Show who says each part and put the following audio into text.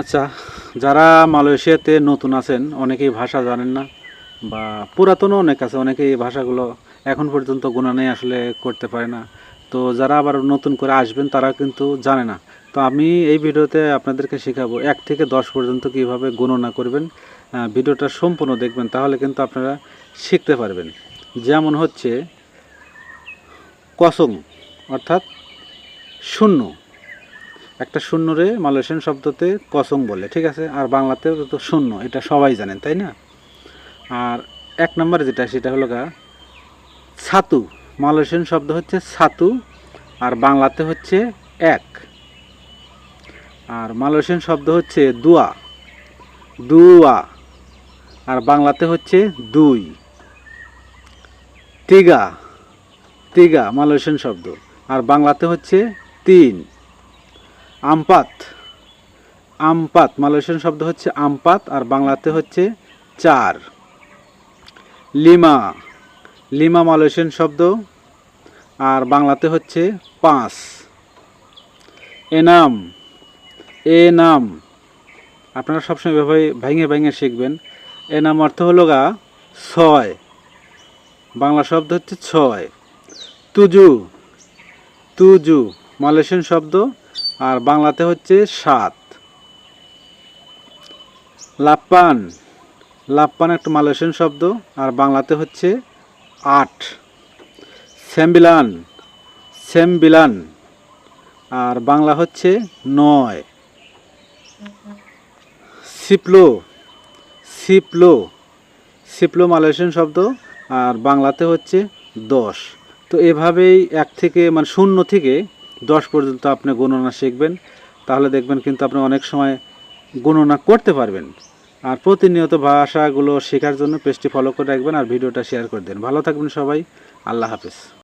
Speaker 1: আচ্ছা যারা মালয়েশিয়াতে নতুন আছেন, অনেকেই ভাষা জানেন না, বা পুরাতনও অনেক আছে, অনেকেই ভাষাগুলো এখন পর্যন্ত গুণানে আসলে করতে পারে না। তো যারা আবার নতুন করে আসবেন, তারা কিন্তু জানে না। তো আমি এই ভিডিওতে আপনাদেরকে শেখাবো এক থেকে দশ পর্যন্ত কীভাবে গণনা করবেন। ভিডিওটা সম্পূর্ণ দেখবেন, তাহলে কিন্তু আপনারা শিখতে পারবেন। যেমন হচ্ছে, কসম, অর্থাৎ শূন্য। একটা শূন্যরে মালয়েশিয়ান শব্দতে কসং বলে, ঠিক আছে? আর বাংলাতেও তো শূন্য, এটা সবাই জানেন, তাই না? আর এক নম্বরে যেটা, সেটা হলো গা, ছাতু, মালয়েশিয়ান শব্দ হচ্ছে ছাতু, আর বাংলাতে হচ্ছে এক। আর মালয়েশিয়ান শব্দ হচ্ছে দুয়া দুয়া, আর বাংলাতে হচ্ছে দুই। তিগা তিগা, মালয়েশিয়ান শব্দ, আর বাংলাতে হচ্ছে তিন। আমপাত। আমপাত, মালয়েশিয়ান শব্দ হচ্ছে আমপাত আর বাংলাতে হচ্ছে চার। লিমা লিমা মালয়েশিয়ান শব্দ আর বাংলাতে হচ্ছে পাঁচ। এনাম এ নাম আপনারা সবসময় এভাবে ভেঙে ভেঙে শিখবেন। এ নাম অর্থ হলো গা, ছয়। বাংলা শব্দ হচ্ছে ছয়। তুজু তুজু, মালয়েশিয়ান শব্দ আর বাংলাতে হচ্ছে সাত। লাপ্পান। লাপ্পান একটা মালয়েশিয়ান শব্দ, আর বাংলাতে হচ্ছে আট। স্যাম্বিলান স্যাম্বিলান আর বাংলা হচ্ছে নয়। সিপলো। সিপলো। সিপলো মালয়েশিয়ান শব্দ, আর বাংলাতে হচ্ছে দশ। তো এভাবেই এক থেকে মানে শূন্য থেকে দশ পর্যন্ত আপনি গণনা শিখবেন, তাহলে দেখবেন কিন্তু আপনি অনেক সময় গণনা করতে পারবেন। আর প্রতিনিয়ত ভাষাগুলো শেখার জন্য পেজটি ফলো করে রাখবেন আর ভিডিওটা শেয়ার করে দেন। ভালো থাকবেন সবাই, আল্লাহ হাফেজ।